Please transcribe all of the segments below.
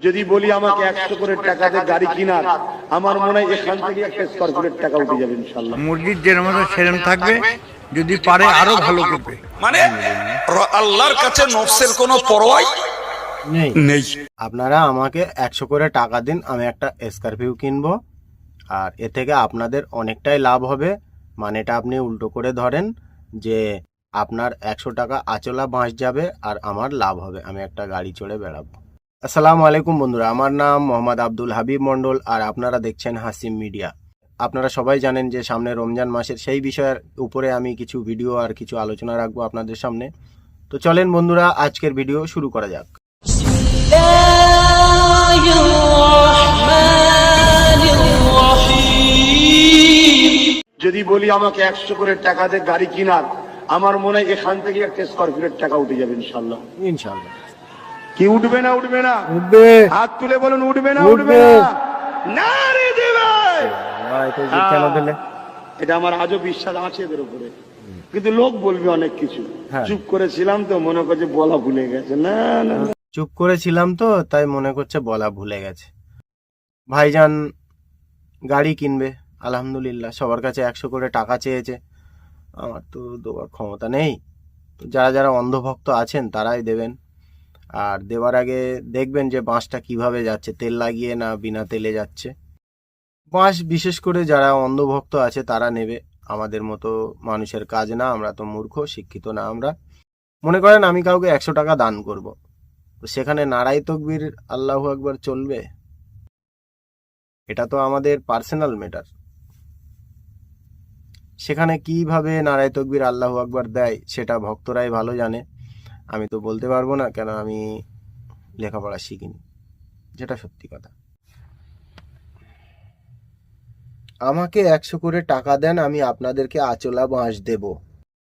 যদি বলি আমাকে একশো করে টাকা দিয়ে গাড়ি কিনার আমার মনে হয় এখান থেকে একটা স্কোয়ার ফুটের টাকা উঠে যাবে ইনশাল্লাহ মসজিদ যেরকম আছে সেরকম থাকবে যদি পারে আরও ভালো করবে। মানে আল্লাহর কাছে নফসের কোনো পরোয়াই নেই। নেই। আপনারা আমাকে একশো করে টাকা দিন আমি একটা স্করপিও কিনবো আর এ থেকে আপনাদের অনেকটাই লাভ হবে। মানেটা আপনি উল্টো করে ধরেন যে আপনার একশো টাকা আচলা বাঁশ যাবে আর আমার লাভ হবে আমি একটা গাড়ি চড়ে বেড়াবো। আসসালামু আলাইকুম বন্ধুরা আমার নাম মোহাম্মদ আব্দুল হাবিব মন্ডল আর আপনারা দেখছেন হাসিম মিডিয়া। আপনারা সবাই জানেন যে সামনে রমজান মাসের সেই বিষয়ের উপরে আমি কিছু ভিডিও আর কিছু আলোচনা রাখব আপনাদের সামনে। তো চলেন বন্ধুরা আজকের ভিডিও শুরু করা যাক। যদি বলি আমাকে একশো করে টাকা দিয়ে গাড়ি কিনার আমার মনে হয় এখান থেকে একটা স্করপিওর টাকা উঠে যাবে ইনশাল্লাহ। ইনশাল্লাহ। কি উঠবে না উঠবে না? উঠবে। হাত তুলে বলুন উঠবে না উঠবে। না। এটা আমার আজও বিশ্বাস আছে এদের উপরে। কিন্তু লোক বলবে অনেক কিছু। হ্যাঁ। চুপ করেছিলাম তো মনে করছে বলা ভুলে গেছে। না না না। চুপ করেছিলাম তো তাই মনে করছে বলা ভুলে গেছে। ভাইজান গাড়ি কিনবে আলহামদুলিল্লাহ। সবার কাছে একশো করে টাকা চেয়েছে। আমার তো দেওয়ার ক্ষমতা নেই। যারা যারা অন্ধভক্ত আছেন তারাই দেবেন। আর দেওয়ার আগে দেখবেন যে বাঁশটা কীভাবে যাচ্ছে, তেল লাগিয়ে না বিনা তেলে যাচ্ছে। বাঁশ বিশেষ করে যারা অন্ধভক্ত আছে তারা নেবে। আমাদের মতো মানুষের কাজ না, আমরা তো মূর্খ, শিক্ষিত না আমরা। মনে করেন আমি কাউকে একশো টাকা দান করব। তো সেখানে নারাই তকবির আল্লাহু একবার চলবে? এটা তো আমাদের পার্সোনাল ম্যাটার সেখানে কীভাবে নারাই তকবির আল্লাহু আকবার দেয়, সেটা ভক্তরাই ভালো জানে। আমি তো বলতে পারব না কেন আমি লেখাপড়া শিখিনি যেটা সত্যি কথা। আমাকে একশো করে টাকা দেন আমি আপনাদেরকে আচলা বাঁশ দেব।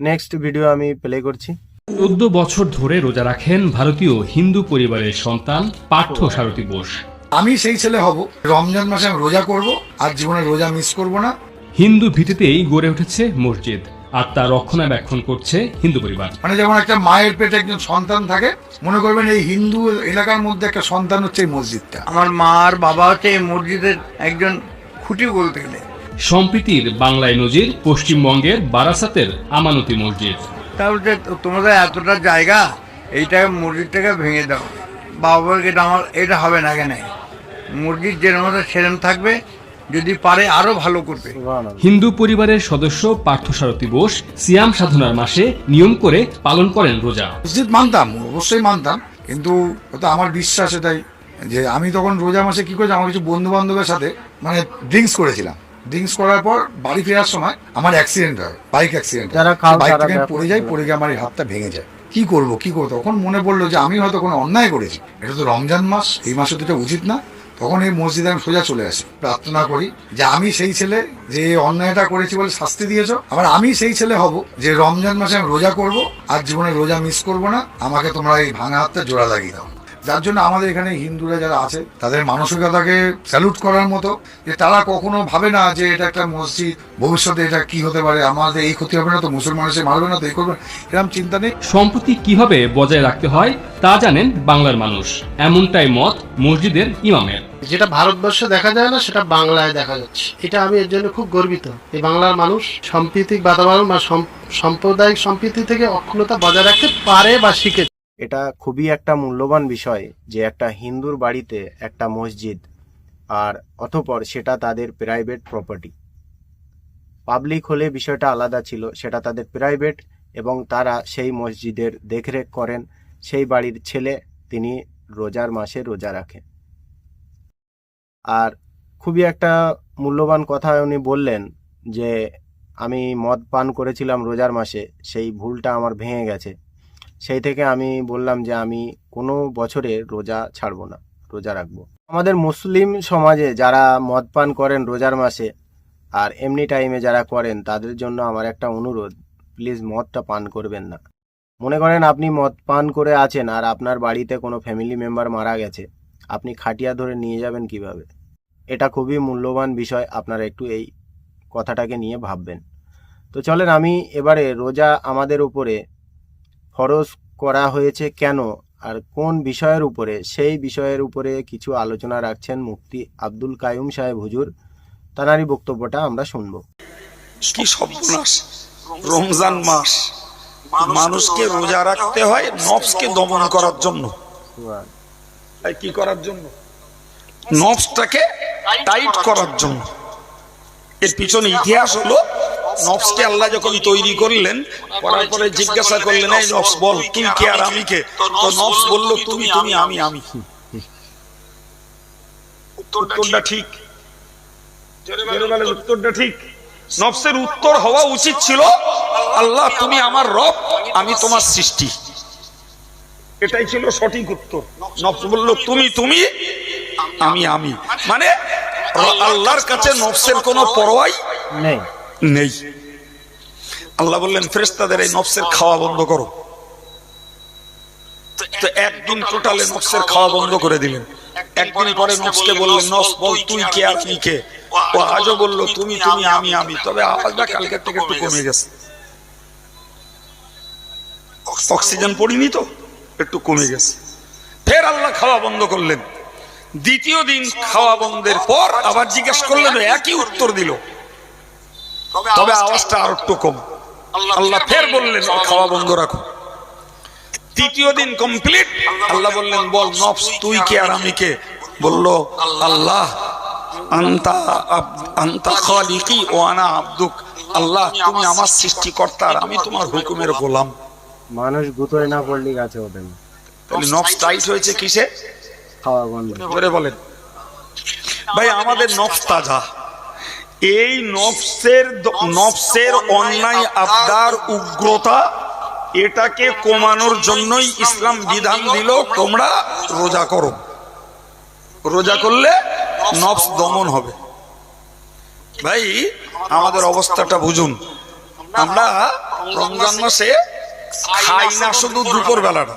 নেক্সট ভিডিও আমি প্লে করছি। চোদ্দ বছর ধরে রোজা রাখেন ভারতীয় হিন্দু পরিবারের সন্তান পার্থ সারথী বোস। আমি সেই ছেলে হব। রমজান মাসে আমি রোজা করব আর জীবনে রোজা মিস করব না। হিন্দু ভিত্তিতেই গড়ে উঠেছে মসজিদ। আর তা রক্ষণাবেক্ষণ করছে হিন্দু পরিবার। মানে যেমন একটা মায়ের পেটে একজন সন্তান থাকে মনে করবেন এই হিন্দু এলাকার মধ্যে একটা সন্তান হচ্ছে এই মসজিদটা। আমার মা আর বাবা হচ্ছে এই মসজিদের একজন খুঁটি বলতে গেলে। সম্প্রীতির বাংলায় নজির পশ্চিমবঙ্গের বারাসাতের আমানতি মসজিদ। তাহলে তোমাদের এতটা জায়গা এইটা মসজিদটাকে ভেঙে দাও। বাবা এটা আমার এটা হবে না কেন? মসজিদ যেরকম আছে সেরকম থাকবে। যদি পারে আরও ভালো করবে। হিন্দু পরিবারের সদস্য পার্থ সারথী বোস সিয়াম সাধনার মাসে নিয়ম করে পালন করেন রোজা। মসজিদ মানতাম অবশ্যই মানতাম কিন্তু ওটা আমার বিশ্বাস এটাই যে আমি তখন রোজা মাসে কি করেছি আমার কিছু বন্ধু বান্ধবের সাথে মানে ড্রিঙ্কস করেছিলাম। ড্রিঙ্কস করার পর বাড়ি ফেরার সময় আমার অ্যাক্সিডেন্ট হয় বাইক অ্যাক্সিডেন্ট বাইক থেকে পড়ে যাই পড়ে গিয়ে আমার এই হাতটা ভেঙে যায়। কি করব কি করব? তখন মনে পড়ল যে আমি হয়তো কোনো অন্যায় করেছি। এটা তো রমজান মাস এই মাসে তো এটা উচিত না। তখন এই মসজিদে আমি সোজা চলে আসি, প্রার্থনা করি যে আমি সেই ছেলে যে অন্যায়টা করেছি বলে শাস্তি দিয়েছ, আবার আমি সেই ছেলে হব যে রমজান মাসে আমি রোজা করব আর জীবনে রোজা মিস করব না, আমাকে তোমরা এই ভাঙা হাতটা জোড়া লাগিয়ে দাও। যার জন্য আমাদের এখানে হিন্দুরা যারা আছে তাদের মানসিকতাকে স্যালুট করার মতো যে তারা কখনো ভাবে না যে এটা একটা মসজিদ ভবিষ্যতে এটা কি হতে পারে আমাদের এই ক্ষতি হবে না তো মুসলমান এসে মারবে না তো এই করবে এরকম চিন্তা নেই। সম্প্রতি কীভাবে বজায় রাখতে হয় তা জানেন বাংলার মানুষ। এমনটাই মত মসজিদের ইমামের। যেটা ভারতবর্ষে দেখা যায় না সেটা বাংলায় দেখা যাচ্ছে। এটা আমি এর জন্য খুব গর্বিত। এই বাংলার মানুষ সাম্প্রতিক বাতাবরণ বা সম- সাম্প্রদায়িক সম্প্রীতি থেকে অক্ষুণ্ণতা বজায় রাখতে পারে বা শিখে এটা খুবই একটা মূল্যবান বিষয় যে একটা হিন্দুর বাড়িতে একটা মসজিদ আর অথপর সেটা তাদের প্রাইভেট প্রপার্টি পাবলিক হলে বিষয়টা আলাদা ছিল, সেটা তাদের প্রাইভেট এবং তারা সেই মসজিদের দেখরেখ করেন, সেই বাড়ির ছেলে তিনি রোজার মাসে রোজা রাখেন। আর খুবই একটা মূল্যবান কথা উনি বললেন যে, আমি মদ পান করেছিলাম রোজার মাসে, সেই ভুলটা আমার ভেঙে গেছে। সেই থেকে আমি বললাম যে আমি কোনো বছরে রোজা ছাড়বো না, রোজা রাখব। আমাদের মুসলিম সমাজে যারা মদ পান করেন রোজার মাসে, আর এমনি টাইমে যারা করেন, তাদের জন্য আমার একটা অনুরোধ প্লিজ মদটা পান করবেন না। মনে করেন আপনি মদ পান করে আছেন, আর আপনার বাড়িতে কোনো ফ্যামিলি মেম্বার মারা গেছে, আপনি খাটিয়া ধরে নিয়ে যাবেন কীভাবে? এটা খুবই মূল্যবান বিষয়, আপনারা একটু এই কথাটাকে নিয়ে ভাববেন। তো চলেন আমি এবারে রোজা আমাদের উপরে ফরজ করা হয়েছে কেন? আর কোন বিষয়ের উপরে? সেই বিষয়ের উপরে কিছু আলোচনা রাখছেন মুফতি আব্দুল কায়ুম সাহেব হুজুর। তানারই বক্তব্যটা আমরা শুনব। কি সর্বনাশ? রমজান মাস। মানুষকে রোজা রাখতে হয় নফসকে দমন করার জন্য। কি করার জন্য? নফসটাকে টাইট করার জন্য। এর পিছনে ইতিহাস হলো নফসকে আল্লাহ যখন তৈরি করলেন, করার পরে জিজ্ঞাসা করলেন, এই নফস বল, তুই কে আর আমি কে? তো নফস বলল, তুমি তুমি, আমি আমি। উত্তরটা ঠিক। উত্তরটা ঠিক। নফসের উত্তর হওয়া উচিত ছিল, আল্লাহ, তুমি আমার রব, আমি তোমার সৃষ্টি। এটাই ছিল সঠিক উত্তর। নফস বলল, তুমি তুমি, আমি আমি। মানে আল্লাহর কাছে নফসের কোনো পরোয়াই নেই। নেই। আল্লাহ বললেন ফেরেশতাদের এই নফসের খাওয়া বন্ধ করো। তো একদিন টোটালে নফসের খাওয়া বন্ধ করে দিলেন। একদিন পরে নফসকে বললেন নফস বল তুই কে আর তুই কে ও আজও বলল তুমি তুমি আমি আমি তবে আওয়াজটা কালকের থেকে একটু কমে গেছে। অক্সিজেন পড়িনি তো একটু কমে গেছে। ফের আল্লাহ খাওয়া বন্ধ করলেন। দ্বিতীয় দিন খাওয়া বন্ধের পর আবার জিজ্ঞেস করলেন একই উত্তর দিল। তবে আওয়াজটা আর একটু কম। আল্লাহ ফের বললেন খাওয়া বন্ধ রাখো। তৃতীয় দিন কমপ্লিট আল্লাহ বললেন বল নফস তুই কে আর আমি কে? বলল আল্লাহ আন্তা আব- আন্তা খালিকি ও আনা আব্দুক। আল্লাহ তুমি আমার সৃষ্টিকর্তা আর আমি তোমার হুকুমের গোলাম। মানুষ গুতোয় না পড়লি গাছে ওঠে তাহলে নফস টাইট হয়েছে কিসে? খাওয়া বন্ধ। ধরে বলেন। ভাই আমাদের নফস তাজা। এই নফসের নফসের অন্যায় আবদার উগ্রতা এটাকে কমানোর জন্যই ইসলাম বিধান দিল তোমরা রোজা করো। রোজা করলে নফস দমন হবে। ভাই আমাদের অবস্থাটা বুঝুন। আমরা রমজান মাসে খাই না শুধু দুপুর বেলাটা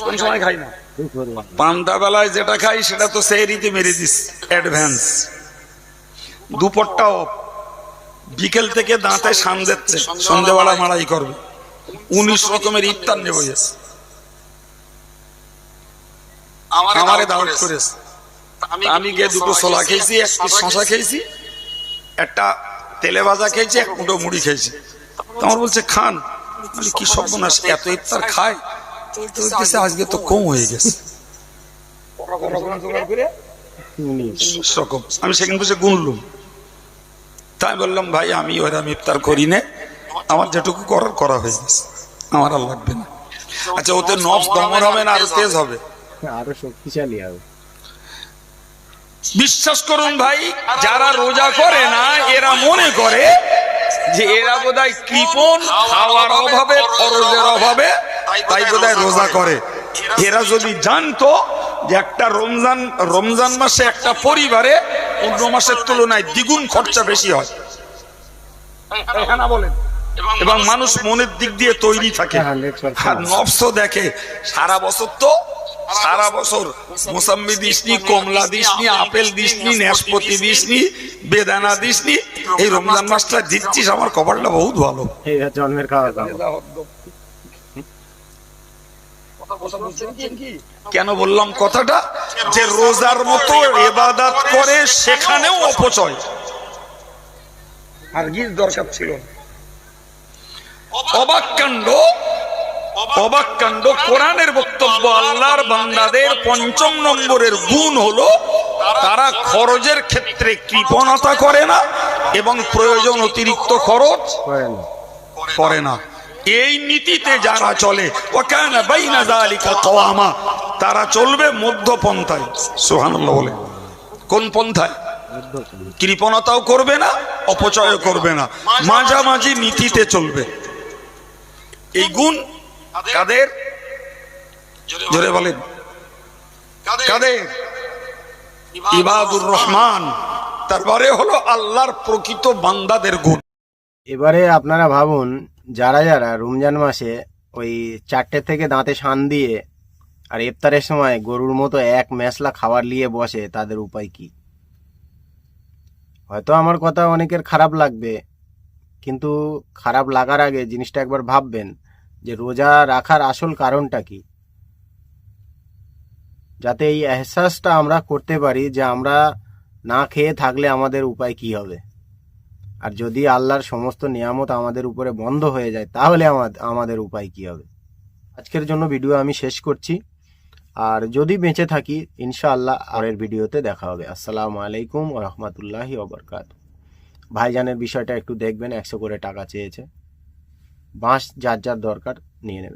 কোন সময় খাই না? পান্তা বেলায় যেটা খাই সেটা তো সেই রীতি মেরে দিস অ্যাডভান্স দুপুরটাও বিকেল থেকে দাঁতে সান দিচ্ছে। সন্ধ্যেবেলা মারাই করবে। উনিশ রকমের ইফতার নেব গেছে আমারে দাওয়াত করেছে। আমি গিয়ে দুটো ছোলা খেয়েছি এক পিস শশা খেয়েছি? একটা তেলে ভাজা খেয়েছি এক মুঠো মুড়ি খেয়েছি। তো আমার বলছে খান। আমি কি সর্বনাশ এত ইফতার খায় আজকে তো কম হয়ে গেছে। রকম আমি সেখানে বসে গুনলুম। তাই বললাম ভাই আমি ওরা ইফতার করি নে। আমার যেটুকু করার করা হয়ে গেছে। আমার আর লাগবে না। আচ্ছা ওতে নফস দমন হবে না আরও তেজ হবে? আরও শক্তিশালী হবে বিশ্বাস করুন ভাই যারা রোজা করে না এরা মনে করে যে এরা বোধহয় কৃপণ খাওয়ার অভাবে খরচের অভাবে তাই বোধহয় রোজা করে। এরা যদি জানতো যে একটা রমজান রমজান মাসে একটা পরিবারে অন্য মাসের তুলনায় দ্বিগুণ খরচা বেশি হয়। হ্যাঁ বলেন। এবং মানুষ মনের দিক দিয়ে তৈরি থাকে। আর নফসও দেখে। সারা বছর তো সারা বছর মোসাম্বি দিসনি কমলা দিসনি আপেল দিসনি নাশপাতি দিসনি বেদানা দিসনি। এই রমজান মাসটা দিচ্ছিস আমার কপালটা বহুত ভালো। জন্মের খাওয়া দাওয়া কেন বললাম কথাটা? যে রোজার মতো এবাদাত করে সেখানেও অপচয়। আর গির দরকার ছিল। অবাক কাণ্ড অবাক কাণ্ড। কোরআনের বক্তব্য আল্লাহর বান্দাদের পঞ্চম নম্বরের গুণ হলো তারা খরচের ক্ষেত্রে কৃপণতা করে না এবং প্রয়োজন অতিরিক্ত খরচ করে না। এই নীতিতে যারা চলে। ওয়াকানা বাইনা যালিকা কাওয়ামা। তারা চলবে মধ্যপন্থায় সুবহানাল্লাহ বলে। কোন পন্থায়? কৃপণতাও করবে না অপচয় করবে না। মাঝামাঝি নীতিতে চলবে। এই গুণ কাদের? জোরে বলেন। কাদের? ইবাদুর রহমান। তারপরে হলো আল্লাহর প্রকৃত বান্দাদের গুণ। এবারে আপনারা ভাবুন যারা যারা রমজান মাসে ওই চারটে থেকে দাঁতে শান দিয়ে আর ইফতারের সময় গরুর মতো এক মেসলা খাবার নিয়ে বসে, তাদের উপায় কি? হয়তো আমার কথা অনেকের খারাপ লাগবে, কিন্তু খারাপ লাগার আগে জিনিসটা একবার ভাববেন যে রোজা রাখার আসল কারণটা কি? যাতে এই এহসাসটা আমরা করতে পারি যে আমরা না খেয়ে থাকলে আমাদের উপায় কি হবে? আর যদি আল্লাহর সমস্ত নিয়ামত আমাদের উপরে বন্ধ হয়ে যায়, তাহলে আমা- আমাদের উপায় কি হবে? আজকের জন্য ভিডিও আমি শেষ করছি। আর যদি বেঁচে থাকি, ইনশাআল্লাহ পরের ভিডিওতে দেখা হবে। আসসালামু আলাইকুম ও রহমতুল্লাহি ওবরকাত। ভাইজানের বিষয়টা একটু দেখবেন, একশো করে টাকা চেয়েছে। বাঁশ যার যার দরকার, নিয়ে নেবেন।